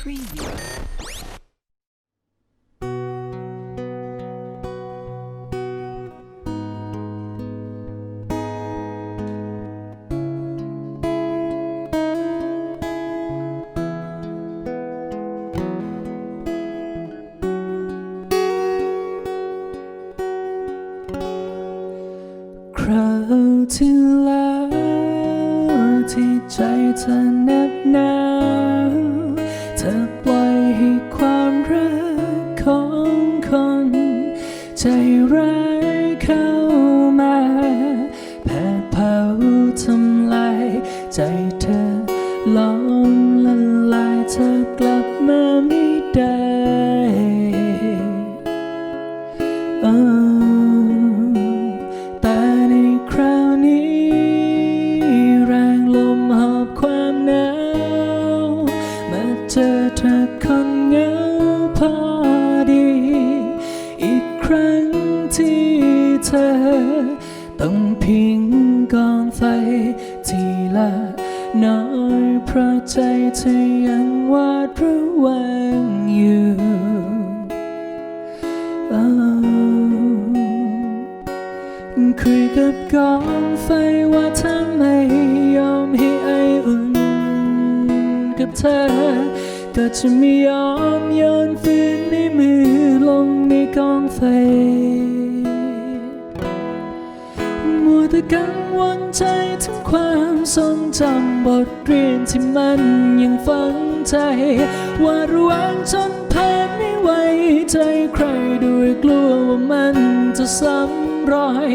Preview. คราวที่แล้วที่ใจเธอแนบหนา เธอ เจอเธอคนเหงาพอดี อีกครั้งที่เธอ ต้องพิงกองไฟทีละน้อยเพราะใจเธอยังวาดระแวงอยู่ คุยกับกองไฟว่าถ้าไมยอมให้ไออุ่น กับเธอก็จะไม่ยอมโยนฟืนในมือลงในกองไฟมัวแต่กังวลใจถึงความทรงจำบทเรียนที่มันยังฝังใจ ว่าระแวงจนผ่านไม่ไหวใจใครด้วยกลัวว่ามันจะซ้ำรอย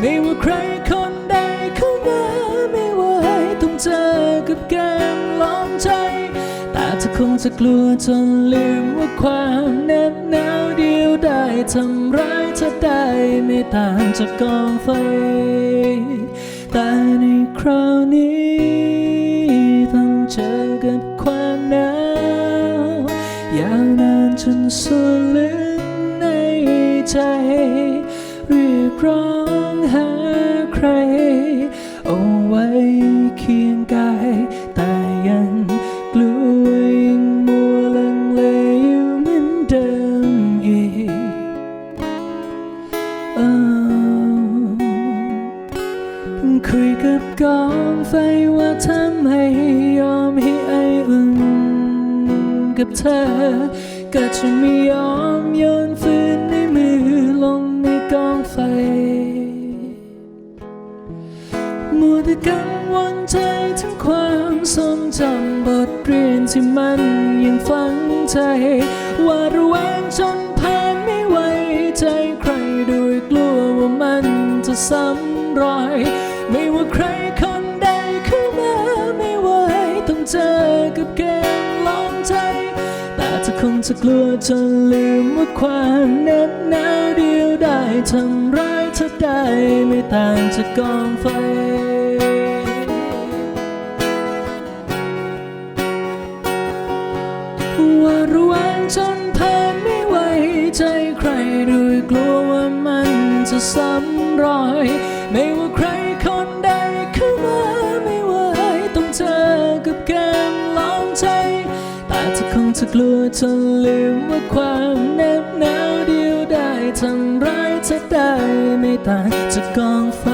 ไม่ว่าใครคนใดเข้ามาไม่ว่าต้องเจอกับเกมล้องใจ คงจะกลัวจนลืมว่าความแนบหนาวเดียวได้ทำร้ายเธอได้ไม่ต่างจากกองไฟ แต่ในคราวนี้ต้องเจอกับความหนาวยาวนานจนสุดลึกในใจ เออคุยกับกองไฟว่าถ้าไม่ยอมให้ไออุ่นกับเธอ ก็จะไม่ยอมโยนฟืนในมือลงในกองไฟมัวแต่กังวลใจถึงความทรงจำบทเรียนที่มันยังฝังใจ ว่าระแวงจนผ่านไม่ไหวใจ จะซ้ำรอย ไม่ว่าใครคนใดเข้ามาไม่ไหวต้องเจอกับเกมลองใจ แต่เธอคงจะกลัวจนลืมว่าความเหน็บหนาวเดียวได้ทำร้ายเธอได้ไม่ต่างจากกองไฟว่าระแวงจน จะซ้ำรอย ไม่ว่าใครคนใดเข้ามาไม่ว่าต้องเจอกับเกมลองใจ แต่เธอคงจะกลัวจนลืมว่าความเน็บหนาวเดียวได้ทำร้ายเธอได้ไม่ต่างไฟ